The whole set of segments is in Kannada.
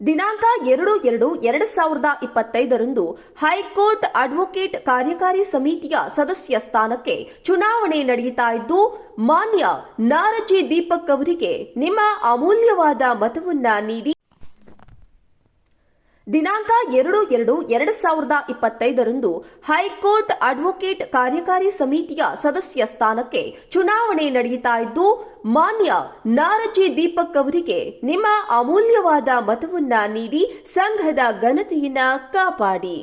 ದಿನಾಂಕ ಎರಡು ಎರಡು ಎರಡು ಸಾವಿರದ ಇಪ್ಪತ್ತೈದರಂದು ಹೈಕೋರ್ಟ್ ಅಡ್ವೊಕೇಟ್ ಕಾರ್ಯಕಾರಿ ಸಮಿತಿಯ ಸದಸ್ಯ ಸ್ಥಾನಕ್ಕೆ ಚುನಾವಣೆ ನಡೆಯುತ್ತಾ ಇದ್ದು, ಮಾನ್ಯ ನಾರಜಿ ದೀಪಕ್ ಅವರಿಗೆ ನಿಮ್ಮ ಅಮೂಲ್ಯವಾದ ಮತವನ್ನ ನೀಡಿ ದಿನಾಂಕ ಎರಡು ಎರಡು ಎರಡು ಸಾವಿರದ ಇಪ್ಪತ್ತೈದರಂದು ಹೈಕೋರ್ಟ್ ಅಡ್ವೊಕೇಟ್ ಕಾರ್ಯಕಾರಿ ಸಮಿತಿಯ ಸದಸ್ಯ ಸ್ಥಾನಕ್ಕೆ ಚುನಾವಣೆ ನಡೆಯುತ್ತಾ ಇದ್ದು, ಮಾನ್ಯ ನಾರಜಿ ದೀಪಕ್ ಅವರಿಗೆ ನಿಮ್ಮ ಅಮೂಲ್ಯವಾದ ಮತವನ್ನ ನೀಡಿ ಸಂಘದ ಘನತೆಯನ್ನ ಕಾಪಾಡಿ.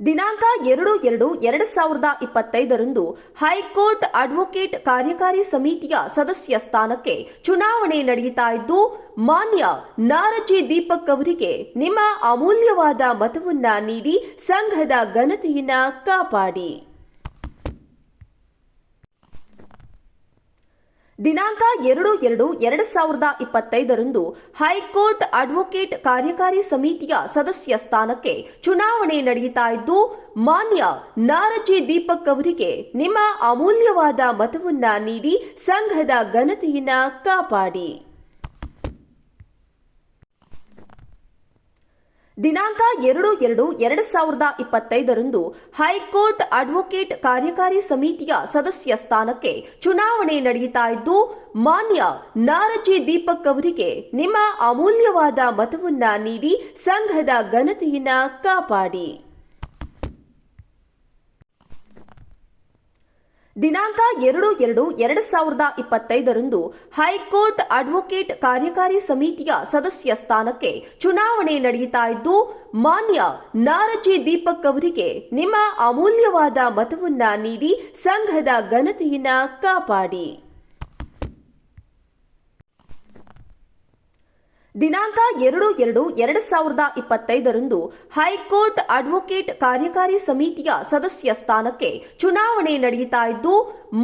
ದಿನಾಂಕ ಎರಡು ಎರಡು ಎರಡು ಸಾವಿರದ ಇಪ್ಪತ್ತೈದರಂದು ಹೈಕೋರ್ಟ್ ಅಡ್ವೊಕೇಟ್ ಕಾರ್ಯಕಾರಿ ಸಮಿತಿಯ ಸದಸ್ಯ ಸ್ಥಾನಕ್ಕೆ ಚುನಾವಣೆ ನಡೆಯುತ್ತಾ ಇದ್ದು, ಮಾನ್ಯ ನಾರಜಿ ದೀಪಕ್ ಅವರಿಗೆ ನಿಮ್ಮ ಅಮೂಲ್ಯವಾದ ಮತವನ್ನ ನೀಡಿ ಸಂಘದ ಘನತೆಯನ್ನ ಕಾಪಾಡಿ. ದಿನಾಂಕ ಎರಡು ಎರಡು ಎರಡು ಸಾವಿರದ ಇಪ್ಪತ್ತೈದರಂದು ಹೈಕೋರ್ಟ್ ಅಡ್ವೊಕೇಟ್ ಕಾರ್ಯಕಾರಿ ಸಮಿತಿಯ ಸದಸ್ಯ ಸ್ಥಾನಕ್ಕೆ ಚುನಾವಣೆ ನಡೆಯುತ್ತಾ ಇದ್ದು, ಮಾನ್ಯ ನಾರಜಿ ದೀಪಕ್ ಅವರಿಗೆ ನಿಮ್ಮ ಅಮೂಲ್ಯವಾದ ಮತವನ್ನ ನೀಡಿ ಸಂಘದ ಘನತೆಯನ್ನ ಕಾಪಾಡಿ. ದಿನಾಂಕ ಎರಡು ಎರಡು ಎರಡು ಸಾವಿರದ ಇಪ್ಪತ್ತೈದರಂದು ಹೈಕೋರ್ಟ್ ಅಡ್ವೊಕೇಟ್ ಕಾರ್ಯಕಾರಿ ಸಮಿತಿಯ ಸದಸ್ಯ ಸ್ಥಾನಕ್ಕೆ ಚುನಾವಣೆ ನಡೆಯುತ್ತಾ ಇದ್ದು, ಮಾನ್ಯ ನಾರಜಿ ದೀಪಕ್ ಅವರಿಗೆ ನಿಮ್ಮ ಅಮೂಲ್ಯವಾದ ಮತವನ್ನ ನೀಡಿ ಸಂಘದ ಘನತೆಯನ್ನ ಕಾಪಾಡಿ. ದಿನಾಂಕ ಎರಡು ಎರಡು ಎರಡು ಸಾವಿರದ ಇಪ್ಪತ್ತೈದರಂದು ಹೈಕೋರ್ಟ್ ಅಡ್ವೊಕೇಟ್ ಕಾರ್ಯಕಾರಿ ಸಮಿತಿಯ ಸದಸ್ಯ ಸ್ಥಾನಕ್ಕೆ ಚುನಾವಣೆ ನಡೆಯುತ್ತಾ ಇದ್ದು, ಮಾನ್ಯ ನಾರಜಿ ದೀಪಕ್ ಅವರಿಗೆ ನಿಮ್ಮ ಅಮೂಲ್ಯವಾದ ಮತವನ್ನ ನೀಡಿ ಸಂಘದ ಘನತೆಯನ್ನ ಕಾಪಾಡಿ. ದಿನಾಂಕ ಎರಡು ಎರಡು ಎರಡು ಸಾವಿರದ ಇಪ್ಪತ್ತೈದರಂದು ಹೈಕೋರ್ಟ್ ಅಡ್ವೊಕೇಟ್ ಕಾರ್ಯಕಾರಿ ಸಮಿತಿಯ ಸದಸ್ಯ ಸ್ಥಾನಕ್ಕೆ ಚುನಾವಣೆ ನಡೆಯುತ್ತಾ ಇದ್ದು,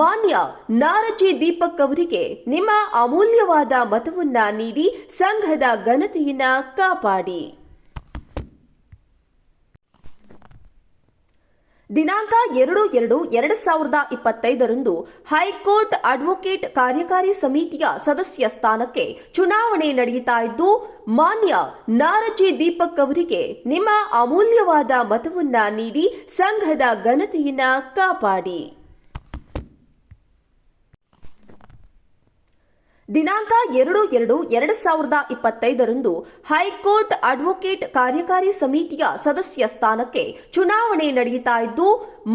ಮಾನ್ಯ ನಾರಜಿ ದೀಪಕ್ ಅವರಿಗೆ ನಿಮ್ಮ ಅಮೂಲ್ಯವಾದ ಮತವನ್ನ ನೀಡಿ ಸಂಘದ ಘನತೆಯನ್ನ ಕಾಪಾಡಿ. ದಿನಾಂಕ ಎರಡು ಎರಡು ಎರಡು ಸಾವಿರದ ಇಪ್ಪತ್ತೈದರಂದು ಹೈಕೋರ್ಟ್ ಅಡ್ವೊಕೇಟ್ ಕಾರ್ಯಕಾರಿ ಸಮಿತಿಯ ಸದಸ್ಯ ಸ್ಥಾನಕ್ಕೆ ಚುನಾವಣೆ ನಡೆಯುತ್ತಾ ಇದ್ದು, ಮಾನ್ಯ ನಾರಜಿ ದೀಪಕ್ ಅವರಿಗೆ ನಿಮ್ಮ ಅಮೂಲ್ಯವಾದ ಮತವನ್ನ ನೀಡಿ ಸಂಘದ ಘನತೆಯನ್ನ ಕಾಪಾಡಿ. ದಿನಾಂಕ ಎರಡು ಎರಡು ಎರಡು ಸಾವಿರದ ಇಪ್ಪತ್ತೈದರಂದು ಹೈಕೋರ್ಟ್ ಅಡ್ವೊಕೇಟ್ ಕಾರ್ಯಕಾರಿ ಸಮಿತಿಯ ಸದಸ್ಯ ಸ್ಥಾನಕ್ಕೆ ಚುನಾವಣೆ ನಡೆಯುತ್ತಾ ಇದ್ದು,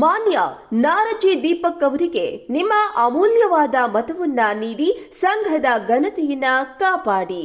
ಮಾನ್ಯ ನಾರಜಿ ದೀಪಕ್ ಅವರಿಗೆ ನಿಮ್ಮ ಅಮೂಲ್ಯವಾದ ಮತವನ್ನ ನೀಡಿ ಸಂಘದ ಘನತೆಯನ್ನ ಕಾಪಾಡಿ.